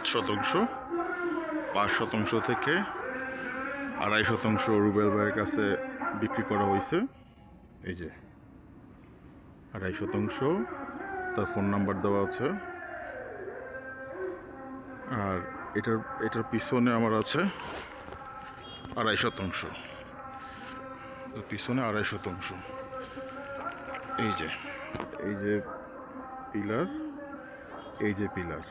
পাঁচ শতাংশ পাঁচ শতাংশ থেকে আড়াই শতাংশ রুবেল ভাইয়ের কাছে বিক্রি করা হয়েছে। এই যে আড়াই শতাংশ তার ফোন নাম্বার দেওয়া আছে। আর এটার এটার পিছনে আমার আছে আড়াই শতাংশ পিছনে আড়াই শতাংশ এই যে এই যে পিলার, এই যে পিলার।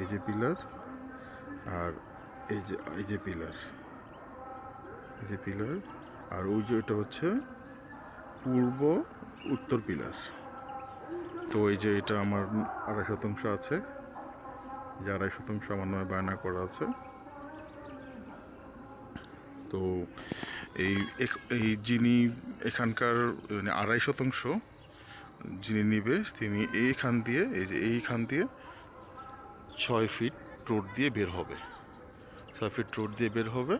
এই যে পিলার আর এই যে এই যে পিলার। এই যে পিলার আর ওই যে এটা হচ্ছে পূর্ব উত্তর পিলার। তো এই যে এটা আমার আড়াই শতাংশ আছে। যে আড়াই শতাংশ আমার নামে বায়না করা আছে। তো এই এই যিনি এখানকার মানে আড়াই শতাংশ যিনি নিবে তিনি এইখান দিয়ে, এই যে এইখান দিয়ে ছয় ফিট রোড দিয়ে বের হবে। ছয় ফিট রোড দিয়ে বের হবে।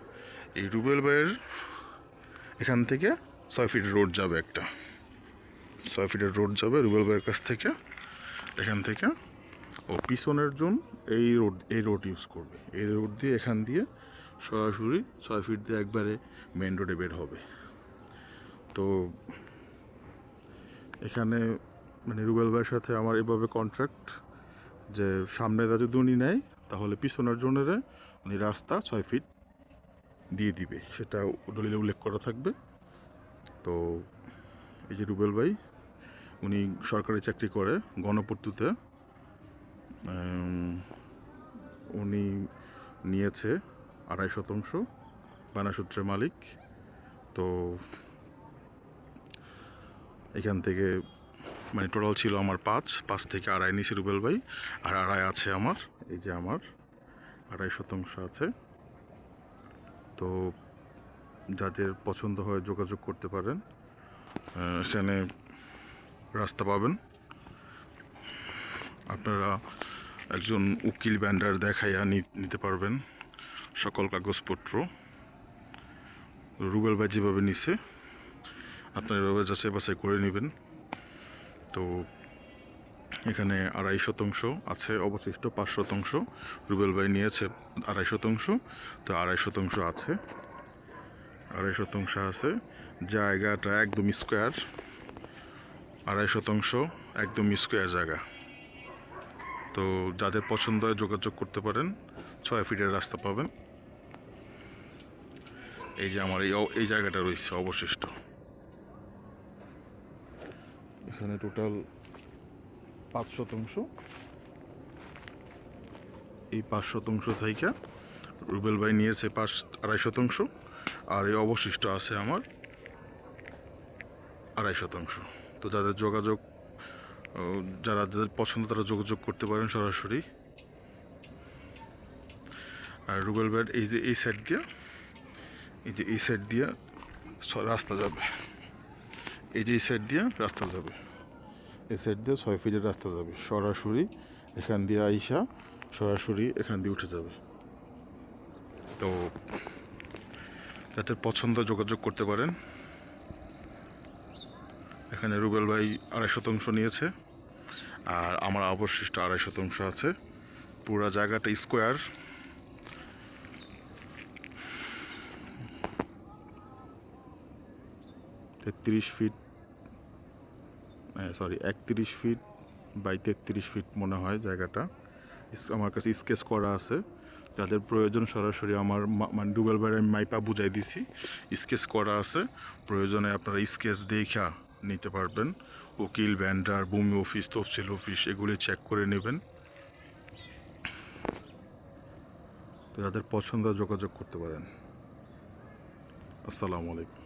এই রুবেল বাইয়ের এখান থেকে ছয় ফিট রোড যাবে একটা। ছয় ফিটের রোড যাবে রুবেল বাইয়ের কাছ থেকে। এখান থেকে ও পিছনের জন এই রোড এই রোড ইউজ করবে। এই রোড দিয়ে এখান দিয়ে সরাসরি ছয় ফিট দিয়ে একবারে মেন রোডে বের হবে। তো এখানে মানে রুবেল ভাইয়ের সাথে আমার এভাবে কন্ট্রাক্ট যে সামনেটা যদি উনি নেয়, তাহলে পিছনের জনের উনি রাস্তা ছয় ফিট দিয়ে দিবে। সেটা দলিলে উল্লেখ করা থাকবে। তো এই যে রুবেল ভাই, উনি সরকারি চাকরি করে গণপূর্তিতে। উনি নিয়েছে আড়াই শতাংশ বানাসূত্রের মালিক। তো এখান থেকে মানে টোটাল ছিল আমার পাঁচ পাঁচ থেকে আড়াই নিচে রুবেল ভাই, আর আড়াই আছে আমার, এই যে আমার, আড়াই শতাংশ আছে। তো যাদের পছন্দ হয় যোগাযোগ করতে পারেন এখানে রাস্তা পাবেন। আপনারা একজন উকিল ব্যান্ডার দেখাইয়া নিতে পারবেন, সকল কাগজপত্র। রুবেল ভাই যেভাবে নিছে, আপনার এভাবে যাচাই বাছাই করে নেবেন। তো এখানে আড়াই শতাংশ আছে, অবশিষ্ট পাঁচ শতাংশ রুবেল ভাই নিয়েছে আড়াই শতাংশ, তো আড়াই শতাংশ আছে। আড়াই শতাংশ আছে, জায়গাটা একদম স্কোয়ার। আড়াই শতাংশ একদম স্কোয়ার জায়গা। তো যাদের পছন্দ হয় যোগাযোগ করতে পারেন, ছয় ফিটের রাস্তা পাবেন। এই যে আমার এই জায়গাটা রয়েছে অবশিষ্ট। এখানে টোটাল পাঁচ শতাংশ। এই পাঁচ শতাংশ থাইকা রুবেল ভাই নিয়েছে পাঁচ আড়াই শতাংশ, আর এই অবশিষ্ট আছে আমার আড়াই শতাংশ। তো যাদের যোগাযোগ যারা যাদের পছন্দ তারা যোগাযোগ করতে পারেন সরাসরি। আর রুবেল ভাইয়ের এই যে এই সাইড দিয়ে, এই যে এই সাইড দিয়ে রাস্তা যাবে। এই যে এই সাইড দিয়ে রাস্তা যাবে। এই সাইড দিয়ে ছয় ফিটের রাস্তা যাবে। সরাসরি এখান দিয়ে আইসা সরাসরি এখান দিয়ে উঠে যাবে। তো যাদের পছন্দ যোগাযোগ করতে পারেন। এখানে রুবেল ভাই আড়াই শতাংশ নিয়েছে আর আমার অবশিষ্ট আড়াই শতাংশ আছে। পুরো জায়গাটা স্কোয়ার তেত্রিশ ফিট সরি একত্রিশ ফিট বাই তেত্রিশ ফিট মনে হয় জায়গাটা। আমার কাছে স্কেচ করা আছে। যাদের প্রয়োজন সরাসরি আমার মানে ডুবেল বাইরে আমি মাইপা বুঝাই দিছি। স্কেচ করা আছে। প্রয়োজনে আপনারা স্কেচ দেখা নিতে পারবেন। উকিল ব্যান্ডার ভূমি অফিস তফসিল অফিস এগুলি চেক করে নেবেন। তো যাদের পছন্দ যোগাযোগ করতে পারেন। আসসালামু আলাইকুম।